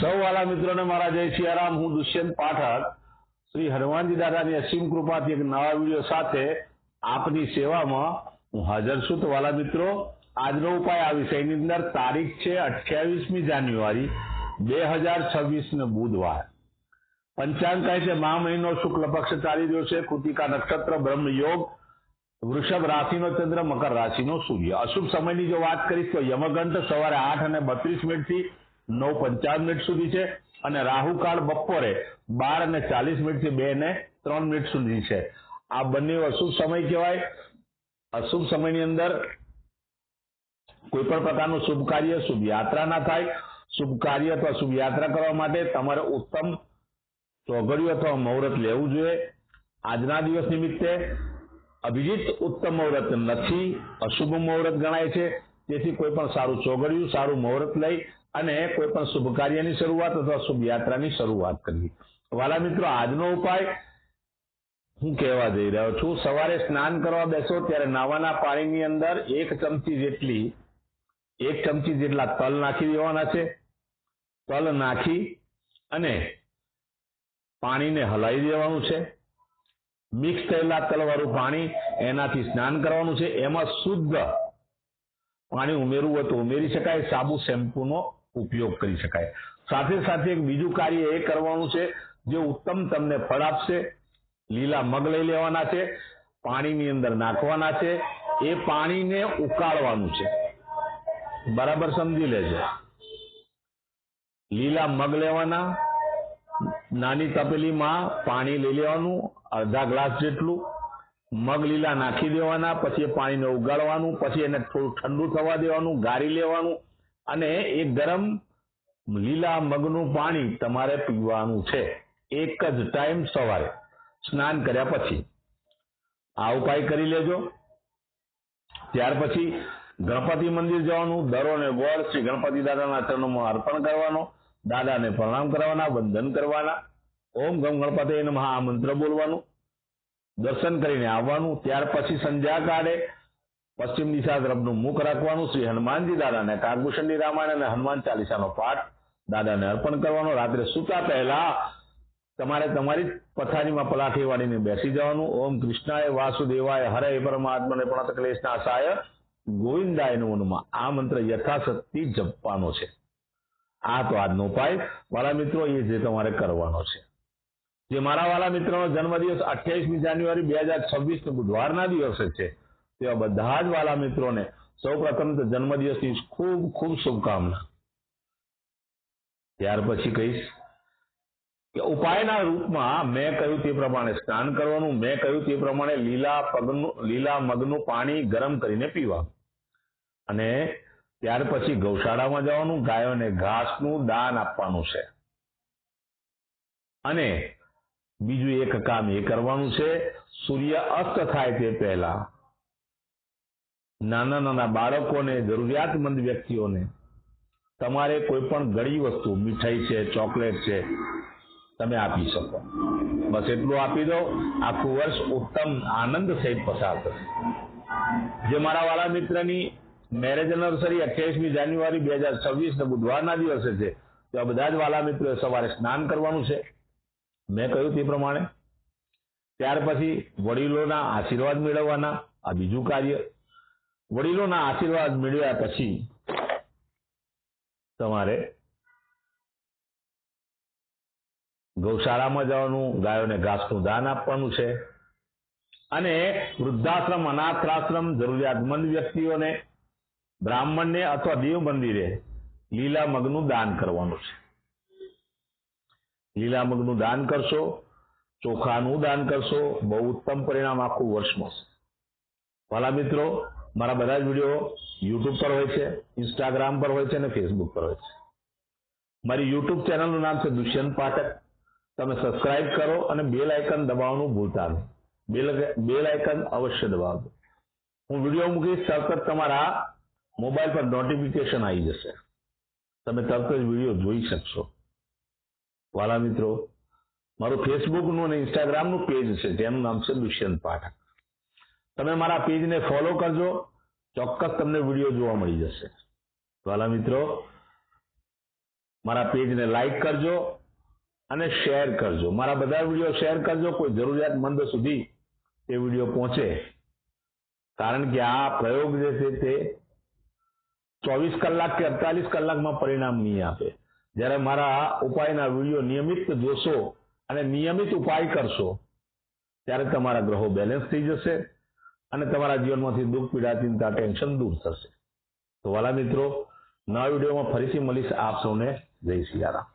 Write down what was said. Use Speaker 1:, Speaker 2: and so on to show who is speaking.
Speaker 1: સૌ વાલા મિત્રોને મારા જય સિયારામ હું દુષ્યંત પાઠક. શ્રી હનુમાનજી દાદાની અસીમ કૃપાથી એક નવા વીડિયો સાથે આપની સેવામાં હું હાજર છું. તો વાલા મિત્રો, આજનો ઉપાય આ વિષયની અંદર તારીખ છે અઠ્યાવીસમી જાન્યુઆરી, બે હજાર છવ્વીસ ને બુધવાર. પંચાંગ કહે છે મા મહિનો, શુક્લ પક્ષ ચાલી રહ્યો છે. કૃતિકા નક્ષત્ર, બ્રહ્મ યોગ, વૃષભ રાશિનો ચંદ્ર, મકર રાશિનો સૂર્ય. અશુભ સમયની જો વાત કરીશ તો યમગંઠ સવારે આઠ અને બત્રીસ મિનિટથી નવ પંચાવન મિનિટ સુધી છે અને રાહુકાળ બપોરે બાર અને ચાલીસ મિનિટથી બે ને ત્રણ મિનિટ સુધી છે. આ બંને અશુભ સમય કહેવાય. અશુભ સમયની અંદર કોઈ પણ પ્રકારનું શુભ કાર્ય, શુભ યાત્રા ના થાય. શુભ કાર્ય અથવા શુભ યાત્રા કરવા માટે તમારે ઉત્તમ ચોઘડિયું અથવા મુહૂર્ત લેવું જોઈએ. આજના દિવસ નિમિત્તે અભિજીત ઉત્તમ મુહૂર્ત નથી. અશુભ મુહૂર્ત ગણાય છે. તેથી કોઈ પણ સારું ચોઘડિયું, સારું મુહૂર્ત લઈ અને કોઈ પણ શુભ કાર્યની શરૂઆત અથવા શુભ યાત્રાની શરૂઆત કરવી. વાલા મિત્રો, આજનો ઉપાય હું કહેવા જઈ રહ્યો છું. સવારે સ્નાન કરવા બેસો ત્યારે નાવાના પાણીની અંદર એક ચમચી જેટલી, એક ચમચી જેટલા તલ નાખી દેવાના છે. તલ નાખી અને પાણીને હલાવી દેવાનું છે. મિક્સ થયેલા તલવાળું પાણી એનાથી સ્નાન કરવાનું છે. એમાં શુદ્ધ પાણી ઉમેરવું હોય તો ઉમેરી શકાય. સાબુ, શેમ્પૂનો ઉપયોગ કરી શકાય. સાથે સાથે એક બીજું કાર્ય એ કરવાનું છે, જે ઉત્તમ તમને ફળ આપશે, લીલા મગ લઈ લેવાના છે, પાણીની અંદર નાખવાના છે, એ પાણીને ઉકાળવાનું છે. બરાબર સમજી લેજો. લીલા મગ લેવાના, નાની તપેલીમાં પાણી લઈ લેવાનું, અડધા ગ્લાસ જેટલું, મગ લીલા નાખી દેવાના, પછી પાણીને ઉગાડવાનું, પછી એને થોડું ઠંડુ થવા દેવાનું, ગાળી લેવાનું અને એ ગરમ લીલા મગનું પાણી તમારે પીવાનું છે. એક જ ટાઈમ સવારે. સ્નાન કર્યા પછી. આ ઉપાય કરી લેજો. ત્યાર પછી ગણપતિ મંદિર જવાનું. દરો અને ગોળ શ્રી ગણપતિ દાદાના ચરણોમાં અર્પણ કરવાનો. દાદાને પ્રણામ કરવાના, વંદન કરવાના. ઓમ ગમ ગણપતિ આ મંત્ર બોલવાનું. દર્શન કરીને આવવાનું. ત્યાર પછી સંધ્યા કાળે પશ્ચિમ દિશા તરફનું મુખ રાખવાનું શ્રી હનુમાનજી દાદાને કાગભૂષણની રામાયણ અને હનુમાન ચાલીસાનો પાઠ દાદાને અર્પણ કરવાનો. રાત્રે સૂતા પહેલા તમારે તમારી પથારીમાં પલાઠી વાળીને બેસી જવાનું. ઓમ કૃષ્ણાય વાસુદેવાય હરે પરમાત્માને પણ ક્લેશના સાય ગોવિંદાય નમઃ આ મંત્ર યથાશક્તિ જપવાનો છે. આ તો આજનો ઉપાય. વાળા મિત્રો, એ જે તમારે કરવાનો છે. જે મારા વાલા મિત્રનો જન્મદિવસ અઠ્યાવીસમી જાન્યુઆરી બે હજાર છવ્વીસ બુધવારના દિવસે છે. તેવા બધા જ વાલા મિત્રોને સૌ પ્રથમ તો જન્મદિવસની ખૂબ ખૂબ શુભકામના. ત્યાર પછી કહીશ કે ઉપાયના રૂપમાં મેં કહ્યું તે પ્રમાણે સ્નાન કરવાનું, મેં કહ્યું તે પ્રમાણે લીલા પગનું, લીલા મગનું પાણી ગરમ કરીને પીવા અને ત્યાર પછી ગૌશાળામાં જવાનું, ગાયોને ઘાસનું દાન આપવાનું છે. અને બીજું એક કામ એ કરવાનું છે સૂર્ય અસ્ત થાય તે પહેલા નાના નાના બાળકોને, જરૂરિયાતમંદ વ્યક્તિઓને તમારે કોઈ પણ ગળી વસ્તુ, મીઠાઈ છે, ચોકલેટ છે, તમે આપી શકો. બસ એટલું આપી દો. આખું વર્ષ ઉત્તમ આનંદ સહિત પસાર થશે. જે મારા વાળા મિત્રની મેરેજ એનિવર્સરી અઠ્યાવીસમી જાન્યુઆરી બે હજાર છવ્વીસ ને બુધવારના દિવસે છે, તો બધા જ વાલા મિત્રોએ સવારે સ્નાન કરવાનું છે. મેં કહ્યું તે પ્રમાણે. ત્યાર પછી વડીલોના આશીર્વાદ મેળવવાના, આ બીજું કાર્ય. વડીલોના આશીર્વાદ મેળવ્યા પછી તમારે ગૌશાળામાં જવાનું, ગાયોને ઘાસનું દાન આપવાનું છે. અને વૃદ્ધાશ્રમ, અનાથાશ્રમ, જરૂરિયાતમંદ વ્યક્તિઓને બ્રાહ્મણને અથવા દેવ મંદિરે લીલા મગનું દાન કરવાનું છે. લીલા મગનું દાન કરશો, ચોખાનું દાન કરશો, બહુ ઉત્તમ પરિણામ આખું વર્ષ મળશે ભલા મિત્રો મારા બધા જ વીડિયો યુટ્યુબ પર હોય છે ઇન્સ્ટાગ્રામ પર હોય છે અને ફેસબુક પર હોય છે. મારી યુટ્યુબ ચેનલનું નામ છે દુષ્યંત પાઠક. તમે સબસ્ક્રાઇબ કરો અને બેલ આઇકન દબાવવાનું ભૂલતા નહીં. બેલ બેલ આઇકન અવશ્ય દબાવજો. હું વીડિયો મૂકીશ, તરત તમારા મોબાઈલ પર નોટિફિકેશન આવી જશે. તમે તરત જ વીડિયો જોઈ શકશો. વાલા મિત્રો, મારું ફેસબુકનું અને ઇન્સ્ટાગ્રામનું પેજ છે જેનું નામ છે દુષ્યંત પાઠક. તમે મારા પેજને ફોલો કરજો, ચોક્કસ તમને વીડિયો જોવા મળી જશે. વાલા મિત્રો, મારા પેજને લાઈક કરજો અને શેર કરજો. મારા બધા વીડિયો શેર કરજો, કોઈ જરૂરિયાતમંદ સુધી એ વીડિયો પહોંચે. કારણ કે આ પ્રયોગ જે છે તે ચોવીસ કલાક કે અડતાલીસ કલાકમાં પરિણામ નહીં આપે. જ્યારે મારા ઉપાયના વીડિયો નિયમિત જોશો અને નિયમિત ઉપાય કરશો, ત્યારે તમારા ગ્રહો બેલેન્સ થઈ જશે. અને તમારા જીવનમાંથી દુઃખ, પીડા, ચિંતા, ટેન્શન દૂર થશે. તો વાલા મિત્રો, નવા વિડીયોમાં ફરીથી મળીશ આપ સૌને. જય સિયારામ